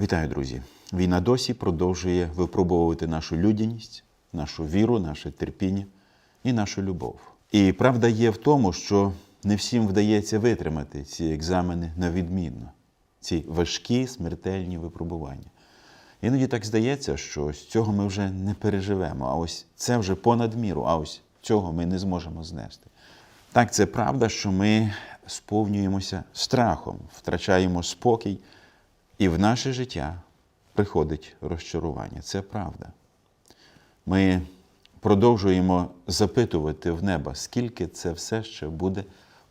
Вітаю, друзі! Війна досі продовжує випробовувати нашу людяність, нашу віру, наше терпіння і нашу любов. І правда є в тому, що не всім вдається витримати ці екзамени на відмінно, ці важкі смертельні випробування. Іноді так здається, що з цього ми вже не переживемо, а ось це вже понад міру, а ось цього ми не зможемо знести. Так, це правда, що ми сповнюємося страхом, втрачаємо спокій, і в наше життя приходить розчарування. Це правда. Ми продовжуємо запитувати в неба, скільки це все ще буде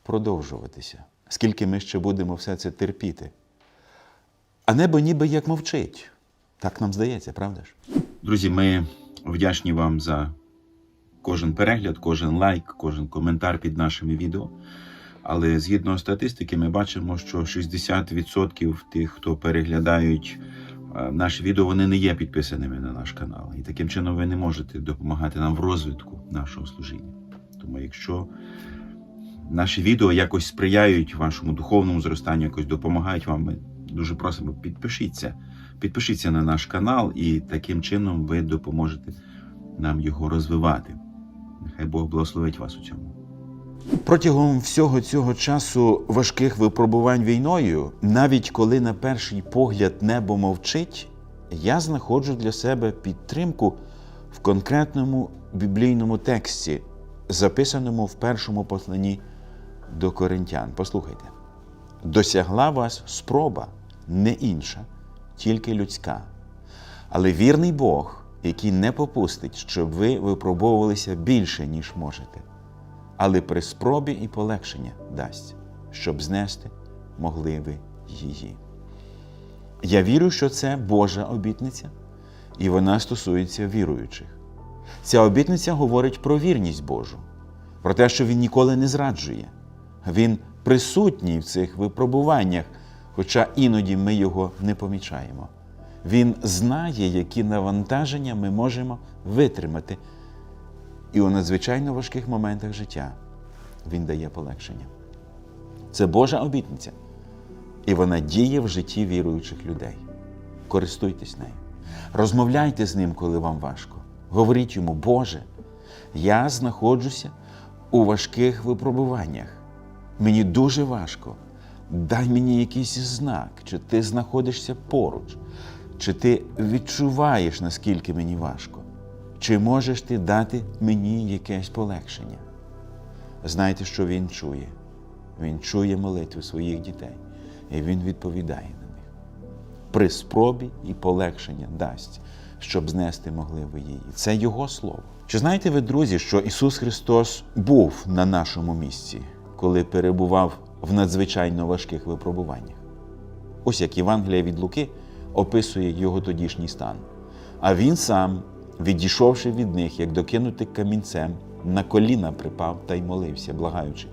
продовжуватися, скільки ми ще будемо все це терпіти. А небо ніби як мовчить. Так нам здається, правда ж? Друзі, ми вдячні вам за кожен перегляд, кожен лайк, кожен коментар під нашими відео. Але згідно статистики, ми бачимо, що 60% тих, хто переглядають е, наші відео, вони не є підписаними на наш канал. І таким чином ви не можете допомагати нам в розвитку нашого служіння. Тому якщо наші відео якось сприяють вашому духовному зростанню, якось допомагають вам, ми дуже просимо, підпишіться. Підпишіться на наш канал, і таким чином ви допоможете нам його розвивати. Нехай Бог благословить вас у цьому. Протягом всього цього часу важких випробувань війною, навіть коли на перший погляд небо мовчить, я знаходжу для себе підтримку в конкретному біблійному тексті, записаному в першому посланні до коринтян. Послухайте: досягла вас спроба, не інша, тільки людська. Але вірний Бог, який не попустить, щоб ви випробовувалися більше, ніж можете але при спробі і полегшення дасть, щоб знести могли ви її. Я вірю, що це Божа обітниця, і вона стосується віруючих. Ця обітниця говорить про вірність Божу, про те, що Він ніколи не зраджує. Він присутній в цих випробуваннях, хоча іноді ми його не помічаємо. Він знає, які навантаження ми можемо витримати. І у надзвичайно важких моментах життя Він дає полегшення. Це Божа обітниця. І вона діє в житті віруючих людей. Користуйтесь нею. Розмовляйте з ним, коли вам важко. Говоріть йому, Боже, я знаходжуся у важких випробуваннях. Мені дуже важко. Дай мені якийсь знак, чи ти знаходишся поруч, чи ти відчуваєш, наскільки мені важко. Чи можеш ти дати мені якесь полегшення? Знайте, що Він чує. Він чує молитви своїх дітей, і Він відповідає на них. При спробі і полегшення дасть, щоб знести могли ви її. Це Його слово. Чи знаєте ви, друзі, що Ісус Христос був на нашому місці, коли перебував в надзвичайно важких випробуваннях? Ось як Євангелія від Луки описує його тодішній стан. А Він сам відійшовши від них, як докинути камінцем, на коліна припав та й молився, благаючи,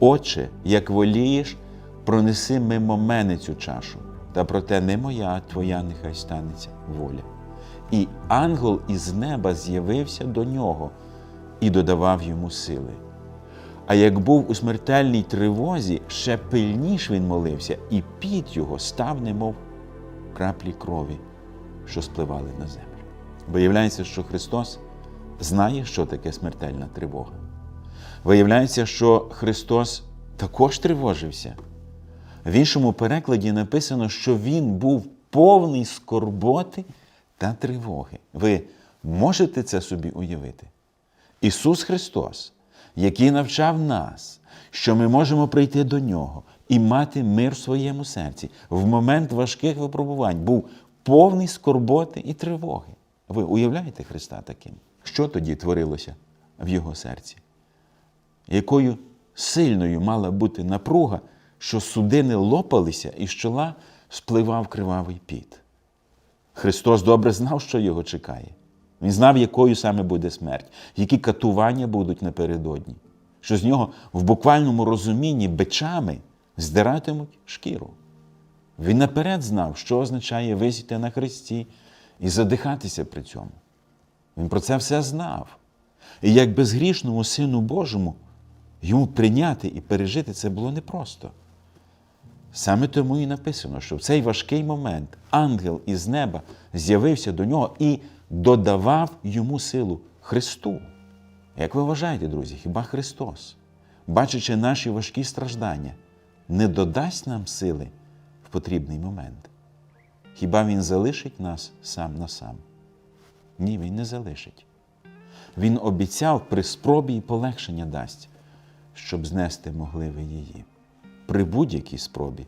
Отче, як волієш, пронеси мимо мене цю чашу, та проте не моя, а твоя нехай станеться воля. І ангел із неба з'явився до нього і додавав йому сили. А як був у смертельній тривозі, ще пильніш він молився, і піт його став, немов краплі крові, що спливали на землю. Виявляється, що Христос знає, що таке смертельна тривога. Виявляється, що Христос також тривожився. В іншому перекладі написано, що Він був повний скорботи та тривоги. Ви можете це собі уявити? Ісус Христос, який навчав нас, що ми можемо прийти до Нього і мати мир в своєму серці, в момент важких випробувань, був повний скорботи і тривоги. Ви уявляєте Христа таким? Що тоді творилося в Його серці? Якою сильною мала бути напруга, що судини лопалися і з чола спливав кривавий піт? Христос добре знав, що його чекає. Він знав, якою саме буде смерть, які катування будуть напередодні, що з нього в буквальному розумінні бичами здиратимуть шкіру. Він наперед знав, що означає висіти на хресті і задихатися при цьому. Він про це все знав. І як безгрішному Сину Божому йому прийняти і пережити це було непросто. Саме тому і написано, що в цей важкий момент ангел із неба з'явився до нього і додавав йому силу Христу. Як ви вважаєте, друзі, хіба Христос, бачачи наші важкі страждання, не додасть нам сили в потрібний момент? Хіба Він залишить нас сам на сам? Ні, Він не залишить. Він обіцяв при спробі і полегшення дасть, щоб знести могли ви її. При будь-якій спробі,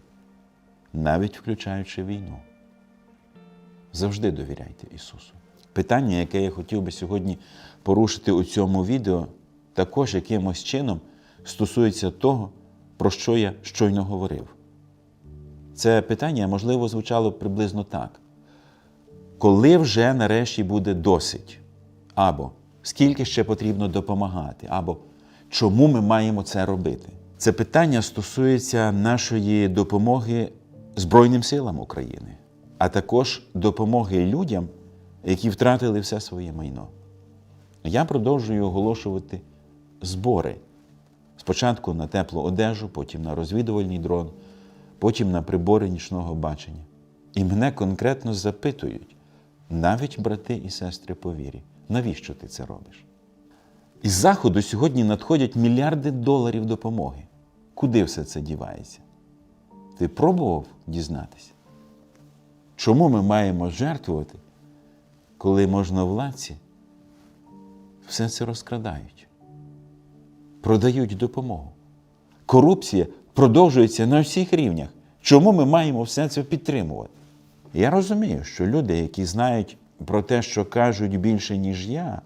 навіть включаючи війну. Завжди довіряйте Ісусу. Питання, яке я хотів би сьогодні порушити у цьому відео, також якимось чином стосується того, про що я щойно говорив. Це питання, можливо, звучало приблизно так. Коли вже нарешті буде досить? Або скільки ще потрібно допомагати, або чому ми маємо це робити? Це питання стосується нашої допомоги Збройним силам України, а також допомоги людям, які втратили все своє майно. Я продовжую оголошувати збори. Спочатку на теплу одежу, потім на розвідувальний дрон, потім на прибори нічного бачення. І мене конкретно запитують, навіть брати і сестри по вірі, навіщо ти це робиш? Із Заходу сьогодні надходять мільярди доларів допомоги. Куди все це дівається? Ти пробував дізнатися? Чому ми маємо жертвувати, коли можновладці все це розкрадають, продають допомогу? Корупція продовжується на всіх рівнях. Чому ми маємо все це підтримувати? Я розумію, що люди, які знають про те, що кажуть більше, ніж я,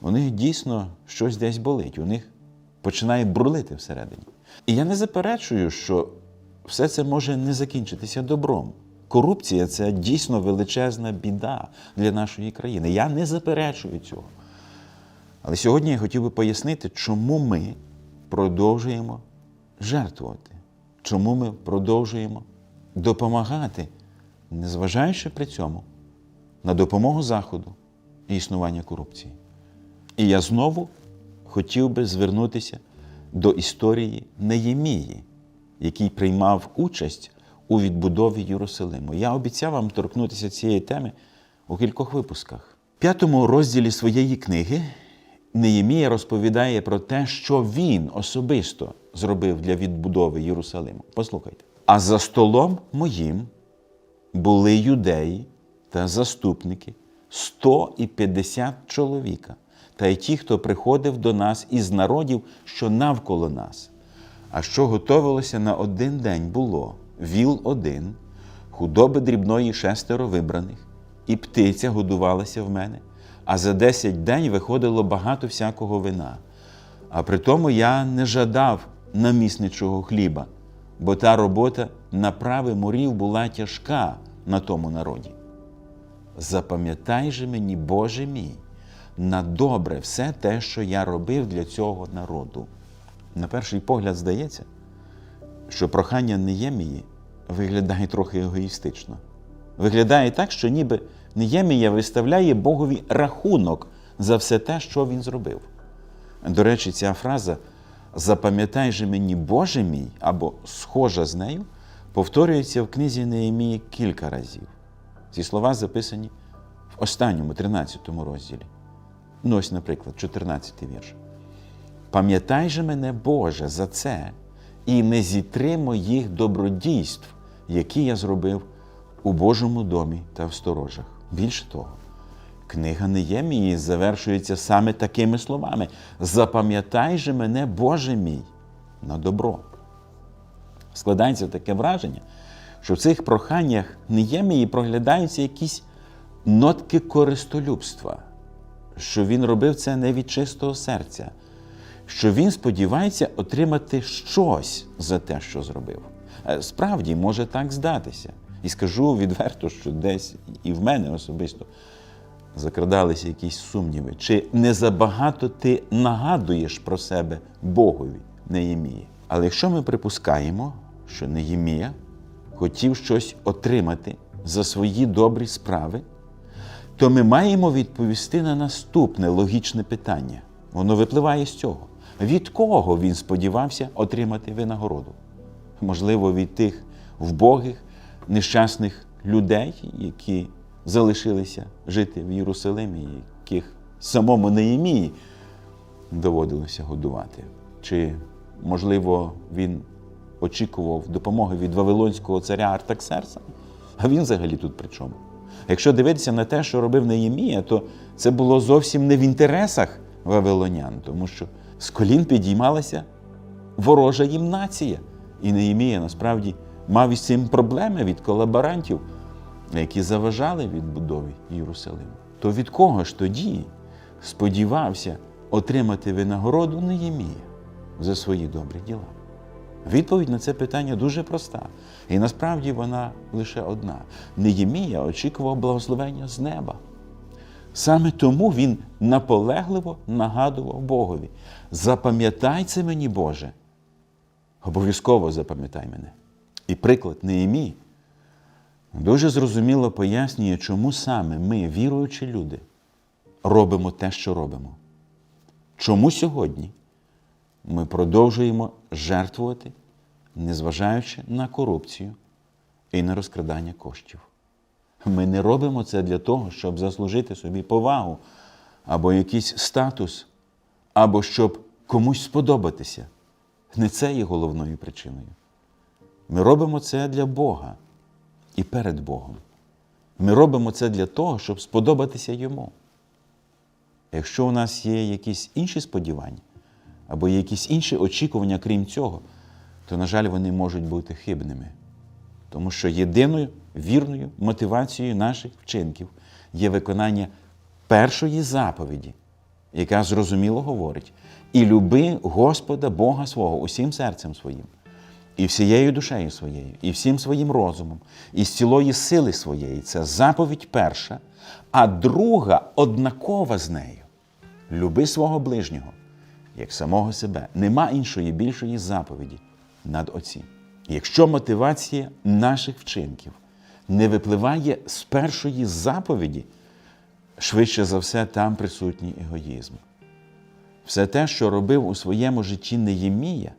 у них дійсно щось десь болить, у них починає бурлити всередині. І я не заперечую, що все це може не закінчитися добром. Корупція це дійсно величезна біда для нашої країни. Я не заперечую цього. Але сьогодні я хотів би пояснити, чому ми продовжуємо жертвувати, чому ми продовжуємо допомагати, незважаючи при цьому на допомогу Заходу і існування корупції. І я знову хотів би звернутися до історії Неємії, який приймав участь у відбудові Єрусалиму. Я обіцяв вам торкнутися цієї теми у кількох випусках. В п'ятому розділі своєї книги Неємія розповідає про те, що він особисто зробив для відбудови Єрусалиму. Послухайте. А за столом моїм були юдеї та заступники 150 чоловіка, та й ті, хто приходив до нас із народів, що навколо нас. А що готовилося на один день було віл один, худоби дрібної шестеро вибраних, і птиця годувалася в мене, а за десять день виходило багато всякого вина. А при тому я не жадав намісничого хліба, бо та робота направи морів була тяжка на тому народі. Запам'ятай же мені, Боже мій, на добре все те, що я робив для цього народу. На перший погляд здається, що прохання Неємії виглядає трохи егоїстично. Виглядає так, що ніби Неємія виставляє Богові рахунок за все те, що він зробив. До речі, ця фраза Запам'ятай же мені, Боже мій, або схожа з нею, повторюється в книзі Неємії кілька разів. Ці слова записані в останньому 13 розділі. Ну, ось, наприклад, 14 вірш. Пам'ятай же мене, Боже, за це і не зітри моїх добродійств, які я зробив у Божому домі та в сторожах. Більше того, книга Неємії завершується саме такими словами: Запам'ятай же мене, Боже мій, на добро. Складається таке враження, що в цих проханнях Неємії проглядаються якісь нотки користолюбства, що він робив це не від чистого серця, що він сподівається отримати щось за те, що зробив. Е, Справді може так здатися. І скажу відверто, що десь і в мене особисто закрадалися якісь сумніви. Чи не забагато ти нагадуєш про себе Богові, Неємії? Але якщо ми припускаємо, що Неємія хотів щось отримати за свої добрі справи, то ми маємо відповісти на наступне логічне питання. Воно випливає з цього. Від кого він сподівався отримати винагороду? Можливо, від тих вбогих, нещасних людей, які залишилися жити в Єрусалимі, яких самому Неємії доводилося годувати. Чи, можливо, він очікував допомоги від Вавилонського царя Артаксерса? А він взагалі тут при чому? Якщо дивитися на те, що робив Неємія, то це було зовсім не в інтересах вавилонян, тому що з колін підіймалася ворожа їм нація. І Неємія насправді мав із цим проблеми від колаборантів, які заважали відбудові Єрусалиму. То від кого ж тоді сподівався отримати винагороду Неємія за свої добрі діла? Відповідь на це питання дуже проста. І насправді вона лише одна. Неємія очікував благословення з неба. Саме тому він наполегливо нагадував Богові: запам'ятай це мені, Боже. Обов'язково запам'ятай мене. І приклад Неємії дуже зрозуміло пояснює, чому саме ми, віруючі люди, робимо те, що робимо. Чому сьогодні ми продовжуємо жертвувати, незважаючи на корупцію і на розкрадання коштів. Ми не робимо це для того, щоб заслужити собі повагу або якийсь статус, або щоб комусь сподобатися. Не це є головною причиною. Ми робимо це для Бога і перед Богом. Ми робимо це для того, щоб сподобатися Йому. Якщо у нас є якісь інші сподівання, або якісь інші очікування, крім цього, то, на жаль, вони можуть бути хибними. Тому що єдиною вірною мотивацією наших вчинків є виконання першої заповіді, яка зрозуміло говорить: і люби Господа Бога свого усім серцем своїм, і всією душею своєю, і всім своїм розумом, і з цілої сили своєї. Це заповідь перша, а друга однакова з нею. Люби свого ближнього, як самого себе. Нема іншої більшої заповіді над оці. Якщо мотивація наших вчинків не випливає з першої заповіді, швидше за все там присутній егоїзм. Все те, що робив у своєму житті Неємія,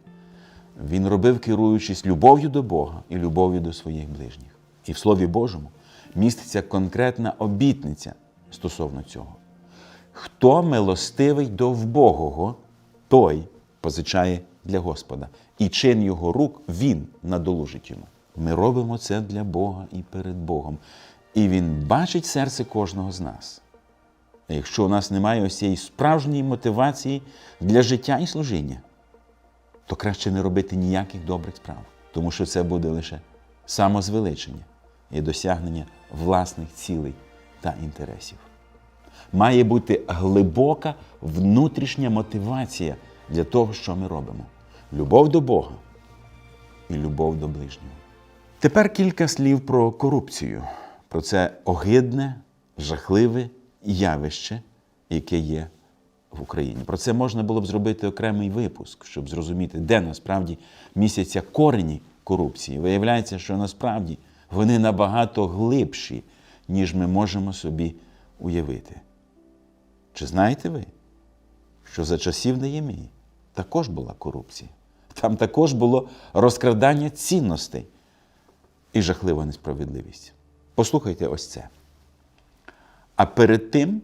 він робив, керуючись любов'ю до Бога і любов'ю до своїх ближніх. І в Слові Божому міститься конкретна обітниця стосовно цього. Хто милостивий до вбогого, той позичає для Господа, і чин його рук він надолужить йому. Ми робимо це для Бога і перед Богом. І Він бачить серце кожного з нас. А якщо у нас немає ось цієї справжньої мотивації для життя і служіння, то краще не робити ніяких добрих справ, тому що це буде лише самозвеличення і досягнення власних цілей та інтересів. Має бути глибока внутрішня мотивація для того, що ми робимо: любов до Бога і любов до ближнього. Тепер кілька слів про корупцію, про це огидне, жахливе явище, яке є в Україні. Про це можна було б зробити окремий випуск, щоб зрозуміти, де насправді місяця корені корупції. Виявляється, що насправді вони набагато глибші, ніж ми можемо собі уявити. Чи знаєте ви, що за часів Неємії також була корупція? Там також було розкрадання цінностей і жахлива несправедливість. Послухайте ось це. А перед тим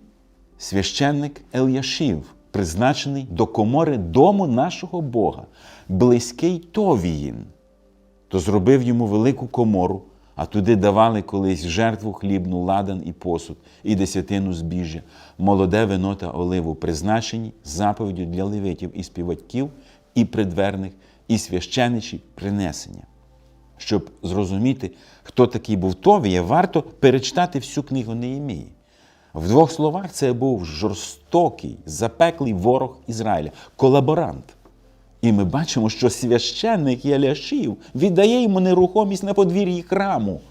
священник Ельяшів, призначений до комори дому нашого Бога, близький Товіїн, то зробив йому велику комору, а туди давали колись жертву хлібну, ладан і посуд, і десятину збіжжя, молоде вино та оливу, призначені заповіддю для левитів і співаків, і придверних, і священичі принесення. Щоб зрозуміти, хто такий був Товія, варто перечитати всю книгу Неємії. В двох словах, це був жорстокий, запеклий ворог Ізраїля, колаборант. І ми бачимо, що священник Яляшів віддає йому нерухомість на подвір'ї храму.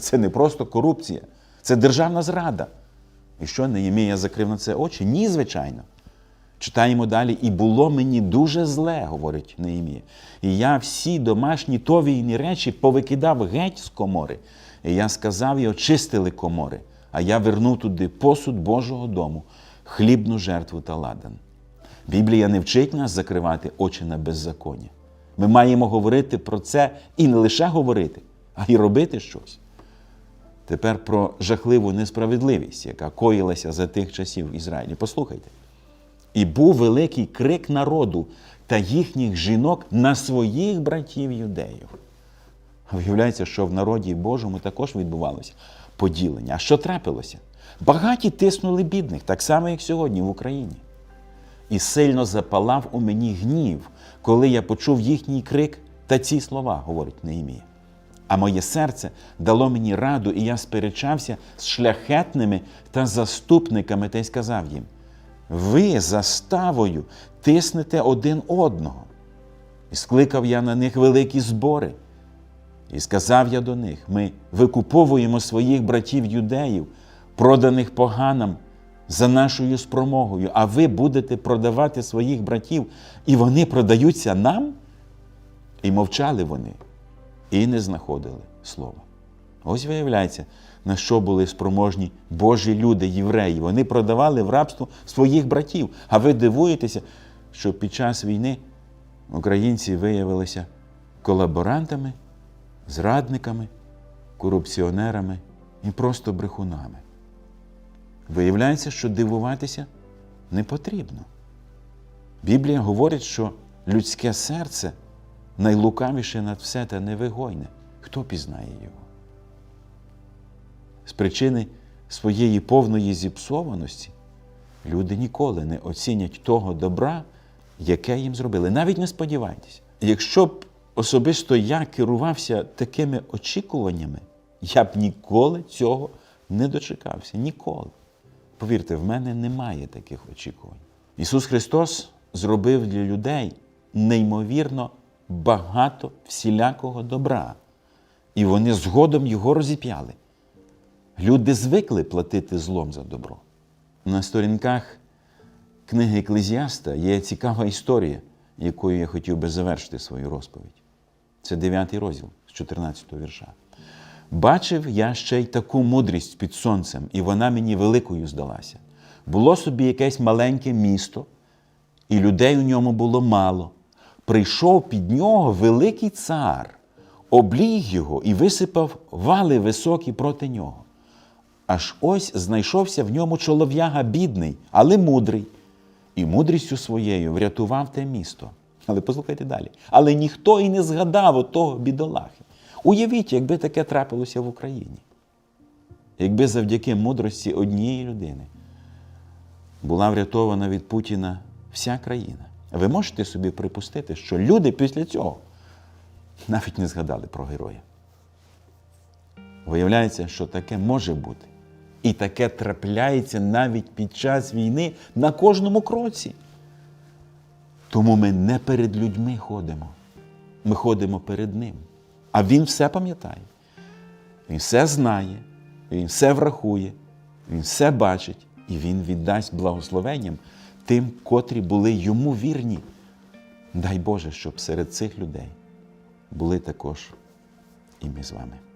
Це не просто корупція, це державна зрада. І що Неємія закрив на це очі? Ні, звичайно. Читаємо далі, і було мені дуже зле, говорить Неємія. І я всі домашні товійні речі повикидав геть з комори. І я сказав, і очистили комори, а я вернув туди посуд Божого дому, хлібну жертву та ладан. Біблія не вчить нас закривати очі на беззаконня. Ми маємо говорити про це і не лише говорити, а й робити щось. Тепер про жахливу несправедливість, яка коїлася за тих часів в Ізраїлі. Послухайте. І був великий крик народу та їхніх жінок на своїх братів юдеїв. Виявляється, що в народі Божому також відбувалося поділення. А що трапилося? Багаті тиснули бідних, так само, як сьогодні в Україні. І сильно запалав у мені гнів, коли я почув їхній крик та ці слова, говорить Неємія. А моє серце дало мені раду, і я сперечався з шляхетними та заступниками та й сказав їм: ви заставою тиснете один одного. І скликав я на них великі збори. І сказав я до них: ми викуповуємо своїх братів юдеїв, проданих поганам за нашою спромогою, а ви будете продавати своїх братів, і вони продаються нам? І мовчали вони, і не знаходили слова. Ось виявляється, на що були спроможні Божі люди, євреї. Вони продавали в рабство своїх братів. А ви дивуєтеся, що під час війни українці виявилися колаборантами, зрадниками, корупціонерами і просто брехунами. Виявляється, що дивуватися не потрібно. Біблія говорить, що людське серце найлукавіше над все та невигойне. Хто пізнає його? З причини своєї повної зіпсованості люди ніколи не оцінять того добра, яке їм зробили. Навіть не сподівайтеся. Якщо б особисто я керувався такими очікуваннями, я б ніколи цього не дочекався. Ніколи. Повірте, в мене немає таких очікувань. Ісус Христос зробив для людей неймовірно багато всілякого добра, і вони згодом його розіп'яли. Люди звикли платити злом за добро. На сторінках книги Еклезіаста є цікава історія, якою я хотів би завершити свою розповідь. Це 9 розділ з 14 вірша. Бачив я ще й таку мудрість під сонцем, і вона мені великою здалася. Було собі якесь маленьке місто, і людей у ньому було мало. Прийшов під нього великий цар, обліг його і висипав вали високі проти нього. Аж ось знайшовся в ньому чолов'яга бідний, але мудрий, і мудрістю своєю врятував те місто. Але послухайте далі. Але ніхто і не згадав отого бідолахи. Уявіть, якби таке трапилося в Україні. Якби завдяки мудрості однієї людини була врятована від Путіна вся країна. Ви можете собі припустити, що люди після цього навіть не згадали про героя. Виявляється, що таке може бути. І таке трапляється навіть під час війни на кожному кроці. Тому ми не перед людьми ходимо, ми ходимо перед Ним. А Він все пам'ятає, Він все знає, Він все врахує, Він все бачить, і Він віддасть благословенням тим, котрі були йому вірні. Дай Боже, щоб серед цих людей були також і ми з вами.